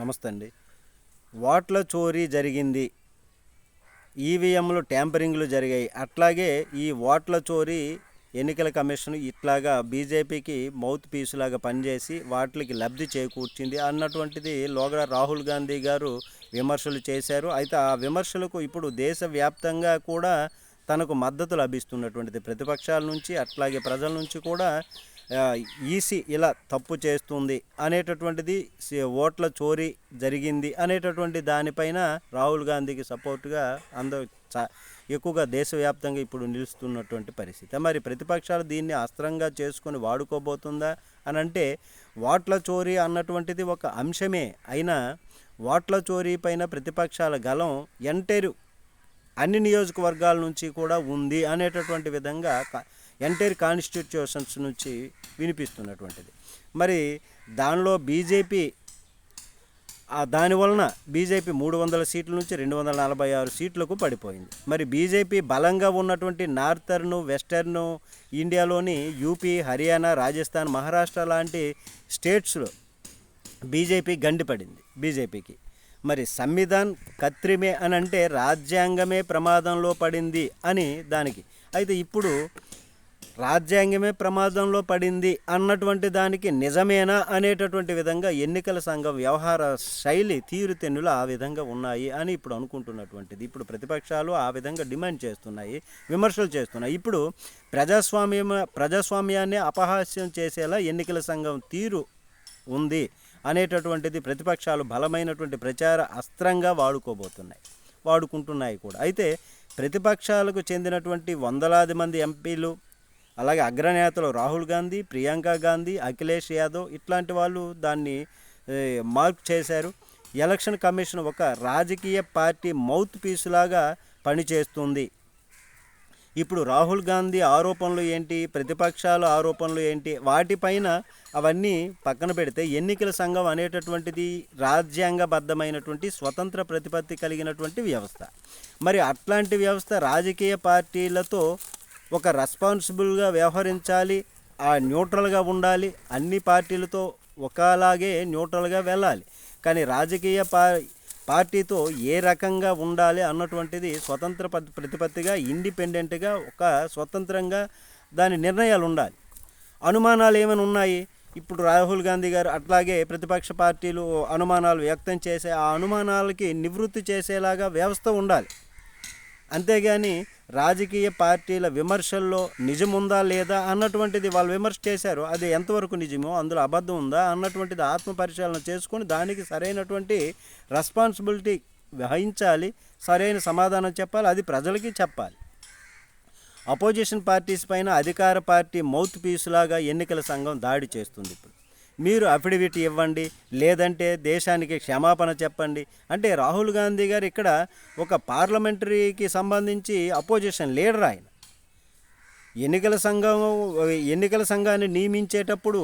నమస్తే అండి. ఓట్ల చోరీ జరిగింది. ఈవీఎంలు ట్యాంపరింగ్లు జరిగాయి. అట్లాగే ఈ ఓట్ల చోరీ ఎన్నికల కమిషన్ ఇట్లాగా బీజేపీకి మౌత్ పీసులాగా పనిచేసి వాటికి లబ్ధి చేకూర్చింది అన్నటువంటిది లోగడ రాహుల్ గాంధీ గారు విమర్శలు చేశారు. అయితే ఆ విమర్శలకు ఇప్పుడు దేశవ్యాప్తంగా కూడా తనకు మద్దతు లభిస్తున్నటువంటిది. ప్రతిపక్షాల నుంచి అట్లాగే ప్రజల నుంచి కూడా ఈసీ ఇలా తప్పు చేస్తుంది అనేటటువంటిది ఓట్ల చోరీ జరిగింది అనేటటువంటి దానిపైన రాహుల్ గాంధీకి సపోర్ట్గా అందరూ చా ఎక్కువగా దేశవ్యాప్తంగా ఇప్పుడు నిలుస్తున్నటువంటి పరిస్థితి. మరి ప్రతిపక్షాలు దీన్ని అస్త్రంగా చేసుకొని వాడుకోబోతుందా అని అంటే ఓట్ల చోరీ అన్నటువంటిది ఒక అంశమే అయినా ఓట్ల చోరీ పైన ప్రతిపక్షాల గలం ఎంటైరు అన్ని నియోజకవర్గాల నుంచి కూడా ఉంది అనేటటువంటి విధంగా ఎంటైర్ కాన్స్టిట్యూషన్స్ నుంచి వినిపిస్తున్నటువంటిది. మరి దానిలో బీజేపీ దాని వలన బీజేపీ మూడు వందల సీట్ల నుంచి రెండు వందల నలభై ఆరు సీట్లకు పడిపోయింది. మరి బీజేపీ బలంగా ఉన్నటువంటి నార్థర్ను వెస్టర్ను ఇండియాలోని యూపీ హర్యానా రాజస్థాన్ మహారాష్ట్ర లాంటి స్టేట్స్లో బీజేపీ గండిపడింది బీజేపీకి. మరి సంవిధాన్ కత్రిమే అని అంటే రాజ్యాంగమే ప్రమాదంలో పడింది అని దానికి. అయితే ఇప్పుడు రాజ్యాంగమే ప్రమాదంలో పడింది అన్నటువంటి దానికి నిజమేనా అనేటటువంటి విధంగా ఎన్నికల సంఘం వ్యవహార శైలి తీరుతెన్నులు ఆ విధంగా ఉన్నాయి అని ఇప్పుడు అనుకుంటున్నటువంటిది. ఇప్పుడు ప్రతిపక్షాలు ఆ విధంగా డిమాండ్ చేస్తున్నాయి విమర్శలు చేస్తున్నాయి. ఇప్పుడు ప్రజాస్వామ్యం ప్రజాస్వామ్యాన్ని అపహాస్యం చేసేలా ఎన్నికల సంఘం తీరు ఉంది అనేటటువంటిది ప్రతిపక్షాలు బలమైనటువంటి ప్రచార అస్త్రంగా వాడుకోబోతున్నాయి వాడుకుంటున్నాయి కూడా. అయితే ప్రతిపక్షాలకు చెందినటువంటి వందలాది మంది ఎంపీలు అలాగే అగ్రనేతలు రాహుల్ గాంధీ ప్రియాంక గాంధీ అఖిలేష్ యాదవ్ ఇట్లాంటి వాళ్ళు దాన్ని మార్క్ చేశారు. ఎలక్షన్ కమిషన్ ఒక రాజకీయ పార్టీ మౌత్ పీస్ లాగా పనిచేస్తుంది. ఇప్పుడు రాహుల్ గాంధీ ఆరోపణలు ఏంటి? ప్రతిపక్షాల ఆరోపణలు ఏంటి? వాటిపైన అవన్నీ పక్కన పెడితే ఎన్నికల సంఘం అనేటటువంటిది రాజ్యాంగబద్ధమైనటువంటి స్వతంత్ర ప్రతిపత్తి కలిగినటువంటి వ్యవస్థ. మరి అట్లాంటి వ్యవస్థ రాజకీయ పార్టీలతో ఒక రెస్పాన్సిబుల్గా వ్యవహరించాలి ఆ న్యూట్రల్గా ఉండాలి అన్ని పార్టీలతో ఒకలాగే న్యూట్రల్గా వెళ్ళాలి. కానీ రాజకీయ పా పార్టీతో ఏ రకంగా ఉండాలి అన్నటువంటిది స్వతంత్ర ప- ప్రతిపత్తిగా ఇండిపెండెంట్గా ఒక స్వతంత్రంగా దాని నిర్ణయాలు ఉండాలి అనుమానాలు ఏమైనా ఉన్నాయి ఇప్పుడు రాహుల్ గాంధీ గారు అట్లాగే ప్రతిపక్ష పార్టీలు అనుమానాలు వ్యక్తం చేసే ఆ అనుమానాలకి నివృత్తి చేసేలాగా వ్యవస్థ ఉండాలి. అంతేగాని రాజకీయ పార్టీల విమర్శల్లో నిజముందా లేదా అన్నటువంటిది వాళ్ళు విమర్శ చేశారు. అది ఎంతవరకు నిజమో అందులో అబద్ధం ఉందా అన్నటువంటిది ఆత్మ పరిశీలన చేసుకొని దానికి సరైనటువంటి రెస్పాన్సిబిలిటీ వహించాలి సరైన సమాధానం చెప్పాలి అది ప్రజలకి చెప్పాలి. అపోజిషన్ పార్టీస్ పైన అధికార పార్టీ మౌత్ పీస్ లాగా ఎన్నికల సంఘం దాడి చేస్తుంది ఇప్పుడు. మీరు అఫిడవిట్ ఇవ్వండి లేదంటే దేశానికి క్షమాపణ చెప్పండి. అంటే రాహుల్ గాంధీ గారు ఇక్కడ ఒక పార్లమెంటరీకి సంబంధించి అపోజిషన్ లీడర్ ఆయన. ఎన్నికల సంఘం ఎన్నికల సంఘాన్ని నియమించేటప్పుడు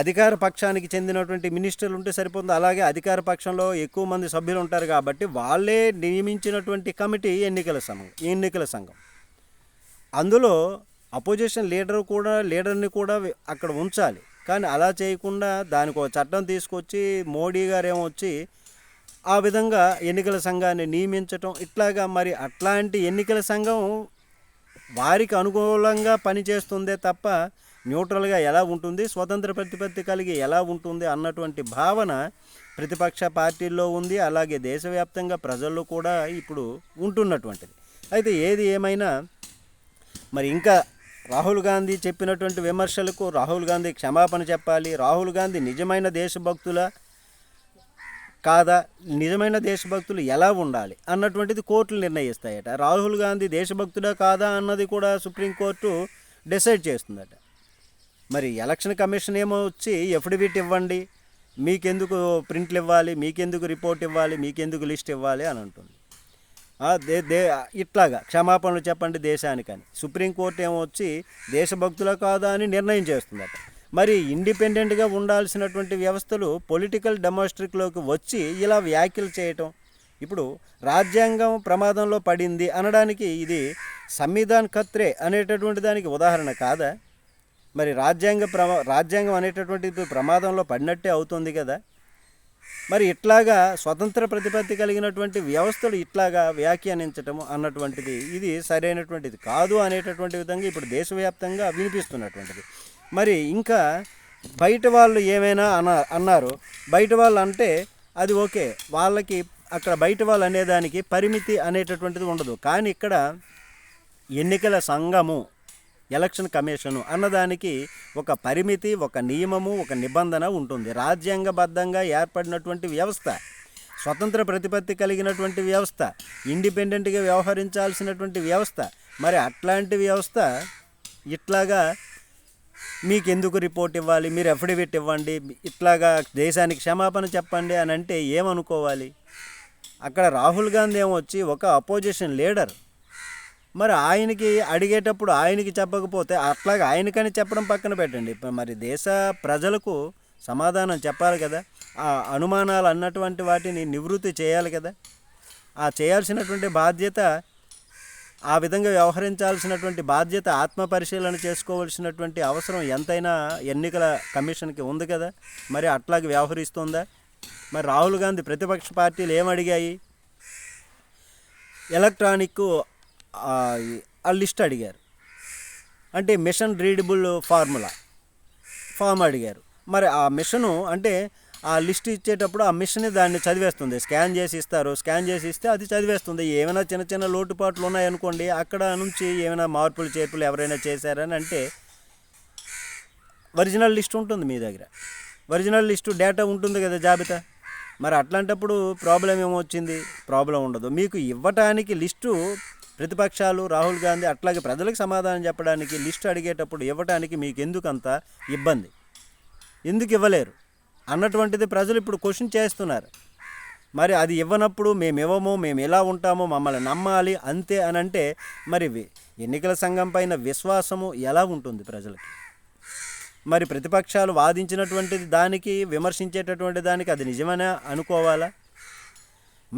అధికార పక్షానికి చెందినటువంటి మినిస్టర్లు ఉంటే సరిపోతుంది. అలాగే అధికార పక్షంలో ఎక్కువ మంది సభ్యులు ఉంటారు కాబట్టి వాళ్ళే నియమించినటువంటి కమిటీ ఎన్నికల సంఘం ఎన్నికల సంఘం. అందులో అపోజిషన్ లీడర్ కూడా లీడర్ని కూడా అక్కడ ఉంచాలి. కానీ అలా చేయకుండా దానికి ఒక చట్టం తీసుకొచ్చి మోడీ గారు ఏమొచ్చి వచ్చి ఆ విధంగా ఎన్నికల సంఘాన్ని నియమించటం ఇట్లాగా మరి అట్లాంటి ఎన్నికల సంఘం వారికి అనుకూలంగా పనిచేస్తుందే తప్ప న్యూట్రల్గా ఎలా ఉంటుంది స్వతంత్ర ప్రతిపత్తి కలిగి ఎలా ఉంటుంది అన్నటువంటి భావన ప్రతిపక్ష పార్టీల్లో ఉంది. అలాగే దేశవ్యాప్తంగా ప్రజల్లో కూడా ఇప్పుడు ఉంటున్నటువంటిది. అయితే ఏది ఏమైనా మరి ఇంకా రాహుల్ గాంధీ చెప్పినటువంటి విమర్శలకు రాహుల్ గాంధీ క్షమాపణ చెప్పాలి. రాహుల్ గాంధీ నిజమైన దేశభక్తుల కాదా? నిజమైన దేశభక్తులు ఎలా ఉండాలి? అన్నటువంటిది కోర్టులు నిర్ణయిస్తాయట. రాహుల్ గాంధీ దేశభక్తుడా కాదా అన్నది కూడా సుప్రీంకోర్టు డిసైడ్ చేస్తుందట. మరి ఎలక్షన్ కమిషన్ ఏమో వచ్చి ఎఫిడవిట్ ఇవ్వండి? మీకెందుకు ప్రింట్లు ఇవ్వాలి? మీకెందుకు రిపోర్ట్ ఇవ్వాలి? మీకెందుకు లిస్ట్ ఇవ్వాలి అని అంటుంది. దే దే ఇట్లాగా క్షమాపణలు చెప్పండి దేశానికని. సుప్రీంకోర్టు ఏమో వచ్చి దేశభక్తుల కాదా అని నిర్ణయం చేస్తుందట. మరి ఇండిపెండెంట్గా ఉండాల్సినటువంటి వ్యవస్థలు పొలిటికల్ డెమోస్ట్రిక్లోకి వచ్చి ఇలా వ్యాఖ్యలు చేయటం. ఇప్పుడు రాజ్యాంగం ప్రమాదంలో పడింది అనడానికి ఇది సంవిధాన్ ఖత్రే అనేటటువంటి దానికి ఉదాహరణ కాదా? మరి రాజ్యాంగ ప్రమా రాజ్యాంగం అనేటటువంటిది ప్రమాదంలో పడినట్టే అవుతుంది కదా? మరి ఇట్లాగా స్వతంత్ర ప్రతిపత్తి కలిగినటువంటి వ్యవస్థలు ఇట్లాగా వ్యాఖ్యానించటము అన్నటువంటిది ఇది సరైనటువంటిది కాదు అనేటటువంటి విధంగా ఇప్పుడు దేశవ్యాప్తంగా వినిపిస్తున్నటువంటిది. మరి ఇంకా బయట వాళ్ళు ఏమైనా అన్న అన్నారు బయట వాళ్ళు అంటే అది ఓకే వాళ్ళకి అక్కడ బయట వాళ్ళు అనేదానికి పరిమితి అనేటటువంటిది ఉండదు. కానీ ఇక్కడ ఎన్నికల సంఘము ఎలక్షన్ కమిషను అన్నదానికి ఒక పరిమితి ఒక నియమము ఒక నిబంధన ఉంటుంది. రాజ్యాంగబద్ధంగా ఏర్పడినటువంటి వ్యవస్థ స్వతంత్ర ప్రతిపత్తి కలిగినటువంటి వ్యవస్థ ఇండిపెండెంట్గా వ్యవహరించాల్సినటువంటి వ్యవస్థ మరి అట్లాంటి వ్యవస్థ ఇట్లాగా మీకు ఎందుకు రిపోర్ట్ ఇవ్వాలి? మీరు అఫిడవిట్ ఇవ్వండి. ఇట్లాగా దేశానికి క్షమాపణ చెప్పండి అని అంటే ఏమనుకోవాలి? అక్కడ రాహుల్ గాంధీ ఏమొచ్చి ఒక అపోజిషన్ లీడర్ మరి ఆయనకి అడిగేటప్పుడు ఆయనకి చెప్పకపోతే అట్లాగే ఆయనకని చెప్పడం పక్కన పెట్టండి. ఇప్పుడు మరి దేశ ప్రజలకు సమాధానం చెప్పాలి కదా. ఆ అనుమానాలు అన్నటువంటి వాటిని నివృత్తి చేయాలి కదా. ఆ చేయాల్సినటువంటి బాధ్యత ఆ విధంగా వ్యవహరించాల్సినటువంటి బాధ్యత ఆత్మ పరిశీలన చేసుకోవాల్సినటువంటి అవసరం ఎంతైనా ఎన్నికల కమిషన్కి ఉంది కదా. మరి అట్లాగే వ్యవహరిస్తుందా? మరి రాహుల్ గాంధీ ప్రతిపక్ష పార్టీలు ఏమడిగాయి ఎలక్ట్రానిక్ ఆ, లిస్ట్ అడిగారు. అంటే మిషన్ రీడబుల్ ఫార్ములా ఫామ్ అడిగారు. మరి ఆ మిషను అంటే ఆ లిస్ట్ ఇచ్చేటప్పుడు ఆ మిషన్ దాన్ని చదివేస్తుంది. స్కాన్ చేసి ఇస్తారు. స్కాన్ చేసి ఇస్తే అది చదివేస్తుంది. ఏమైనా చిన్న చిన్న లోటుపాట్లు ఉన్నాయనుకోండి అక్కడ నుంచి ఏమైనా మార్పులు చేర్పులు ఎవరైనా చేశారని అంటే ఒరిజినల్ లిస్ట్ ఉంటుంది మీ దగ్గర. ఒరిజినల్ లిస్టు డేటా ఉంటుంది కదా జాబితా. మరి అట్లాంటప్పుడు ప్రాబ్లం ఏమొచ్చింది? ప్రాబ్లం ఉండదు. మీకు ఇవ్వటానికి లిస్టు ప్రతిపక్షాలు రాహుల్ గాంధీ అట్లాగే ప్రజలకు సమాధానం చెప్పడానికి లిస్ట్ అడిగేటప్పుడు ఇవ్వటానికి మీకు ఎందుకు అంత ఇబ్బంది? ఎందుకు ఇవ్వలేరు? అన్నటువంటిది ప్రజలు ఇప్పుడు క్వశ్చన్ చేస్తున్నారు. మరి అది ఇవ్వనప్పుడు మేము ఇవ్వము మేము ఎలా ఉంటామో మమ్మల్ని నమ్మాలి అంతే అని అంటే మరి ఎన్నికల సంఘం పైన విశ్వాసము ఎలా ఉంటుంది ప్రజలకి? మరి ప్రతిపక్షాలు వాదించినటువంటిది దానికి విమర్శించేటటువంటి దానికి అది నిజమనే అనుకోవాలా?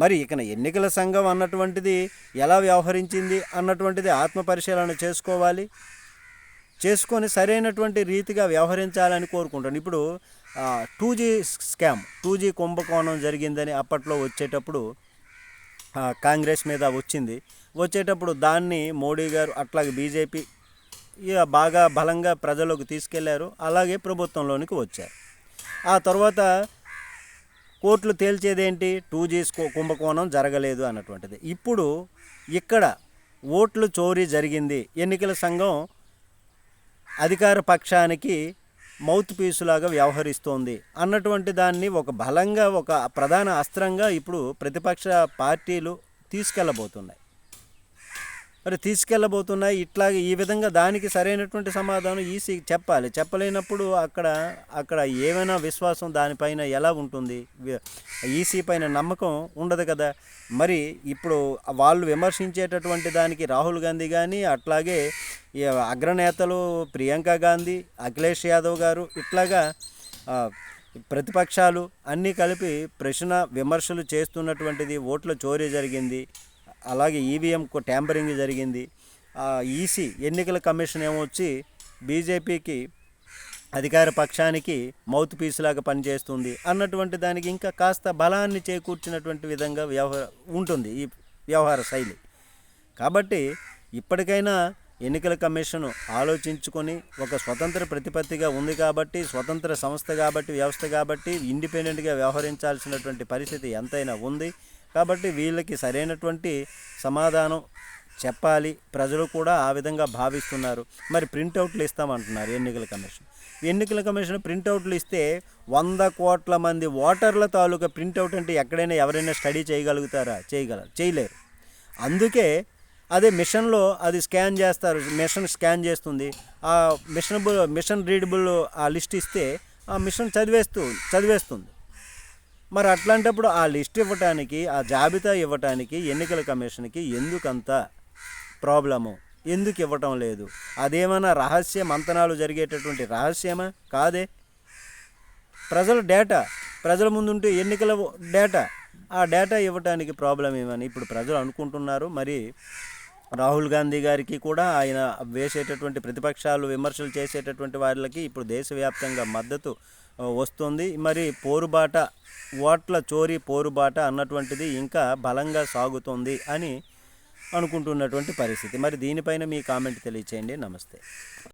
మరి ఇక్కడ ఎన్నికల సంఘం అన్నటువంటిది ఎలా వ్యవహరించింది అన్నటువంటిది ఆత్మ పరిశీలన చేసుకోవాలి. చేసుకొని సరైనటువంటి రీతిగా వ్యవహరించాలని కోరుకుంటాను ఇప్పుడు two G scam two G కుంభకోణం జరిగిందని అప్పట్లో వచ్చేటప్పుడు కాంగ్రెస్ మీద వచ్చింది. వచ్చేటప్పుడు దాన్ని మోడీ గారు అట్లాగే బీజేపీ ఇక బాగా బలంగా ప్రజలకు తీసుకెళ్ళారు. అలాగే ప్రభుత్వంలోనికి వచ్చారు. ఆ తర్వాత కోర్టులు తేల్చేదేంటి? టూ జీస్ కుంభకోణం జరగలేదు అన్నటువంటిది. ఇప్పుడు ఇక్కడ ఓట్లు చోరీ జరిగింది. ఎన్నికల సంఘం అధికార పక్షానికి మౌత్ పీసులాగా వ్యవహరిస్తోంది అన్నటువంటి దాన్ని ఒక బలంగా ఒక ప్రధాన అస్త్రంగా ఇప్పుడు ప్రతిపక్ష పార్టీలు తీసుకెళ్ళబోతున్నాయి. మరి తీసుకెళ్ళబోతున్నాయి. ఇట్లాగే ఈ విధంగా దానికి సరైనటువంటి సమాధానం ఈసీ చెప్పాలి. చెప్పలేనప్పుడు అక్కడ అక్కడ ఏమైనా విశ్వాసం దానిపైన ఎలా ఉంటుంది? ఈసీ పైన నమ్మకం ఉండదు కదా. మరి ఇప్పుడు వాళ్ళు విమర్శించేటటువంటి దానికి రాహుల్ గాంధీ కానీ అట్లాగే అగ్రనేతలు ప్రియాంక గాంధీ అఖిలేష్ యాదవ్ గారు ఇట్లాగా ప్రతిపక్షాలు అన్నీ కలిపి ప్రశ్న విమర్శలు చేస్తున్నటువంటిది ఓట్ల చోరీ జరిగింది. అలాగే ఈవీఎం ట్యాంపరింగ్ జరిగింది. ఈసీ ఎన్నికల కమిషన్ ఏమొచ్చి బీజేపీకి అధికార పక్షానికి మౌత్ పీస్ లాగా పనిచేస్తుంది అన్నటువంటి దానికి ఇంకా కాస్త బలాన్ని చేకూర్చినటువంటి విధంగా వ్యవహార ఉంటుంది ఈ వ్యవహార శైలి. కాబట్టి ఇప్పటికైనా ఎన్నికల కమిషన్ ఆలోచించుకొని ఒక స్వతంత్ర ప్రతిపత్తిగా ఉంది కాబట్టి స్వతంత్ర సంస్థ కాబట్టి వ్యవస్థ కాబట్టి ఇండిపెండెంట్గా వ్యవహరించాల్సినటువంటి పరిస్థితి ఎంతైనా ఉంది. కాబట్టి వీళ్ళకి సరైనటువంటి సమాధానం చెప్పాలి. ప్రజలు కూడా ఆ విధంగా భావిస్తున్నారు. మరి ప్రింటౌట్లు ఇస్తామంటున్నారు ఎన్నికల కమిషన్. ఎన్నికల కమిషన్ ప్రింటౌట్లు ఇస్తే వంద కోట్ల మంది ఓటర్ల తాలూకా ప్రింటౌట్ అంటే ఎక్కడైనా ఎవరైనా స్టడీ చేయగలుగుతారా? చేయగలరు చేయలేరు. అందుకే అదే మిషన్లో అది స్కాన్ చేస్తారు. మిషన్ స్కాన్ చేస్తుంది. ఆ మిషనబుల్ మిషన్ రీడబుల్ ఆ లిస్ట్ ఇస్తే ఆ మిషన్ చదివేస్తూ చదివేస్తుంది. మరి అట్లాంటప్పుడు ఆ లిస్ట్ ఇవ్వటానికి ఆ జాబితా ఇవ్వటానికి ఎన్నికల కమిషన్కి ఎందుకంత ప్రాబ్లము? ఎందుకు ఇవ్వటం లేదు? అదేమైనా రహస్య మంతనాలు జరిగేటటువంటి రహస్యమా? కాదే. ప్రజల డేటా ప్రజల ముందుంటే ఎన్నికల డేటా ఆ డేటా ఇవ్వటానికి ప్రాబ్లం ఏమని ఇప్పుడు ప్రజలు అనుకుంటున్నారు. మరి రాహుల్ గాంధీ గారికి కూడా ఆయన వేసేటటువంటి ప్రతిపక్షాలు విమర్శలు చేసేటటువంటి వాళ్ళకి ఇప్పుడు దేశవ్యాప్తంగా మద్దతు వస్తుంది. మరి పోరుబాట ఓట్ల చోరీ పోరుబాట అన్నటువంటిది ఇంకా బలంగా సాగుతుంది అని అనుకుంటున్నటువంటి పరిస్థితి. మరి దీనిపైన మీ కామెంట్ తెలియచేయండి. నమస్తే.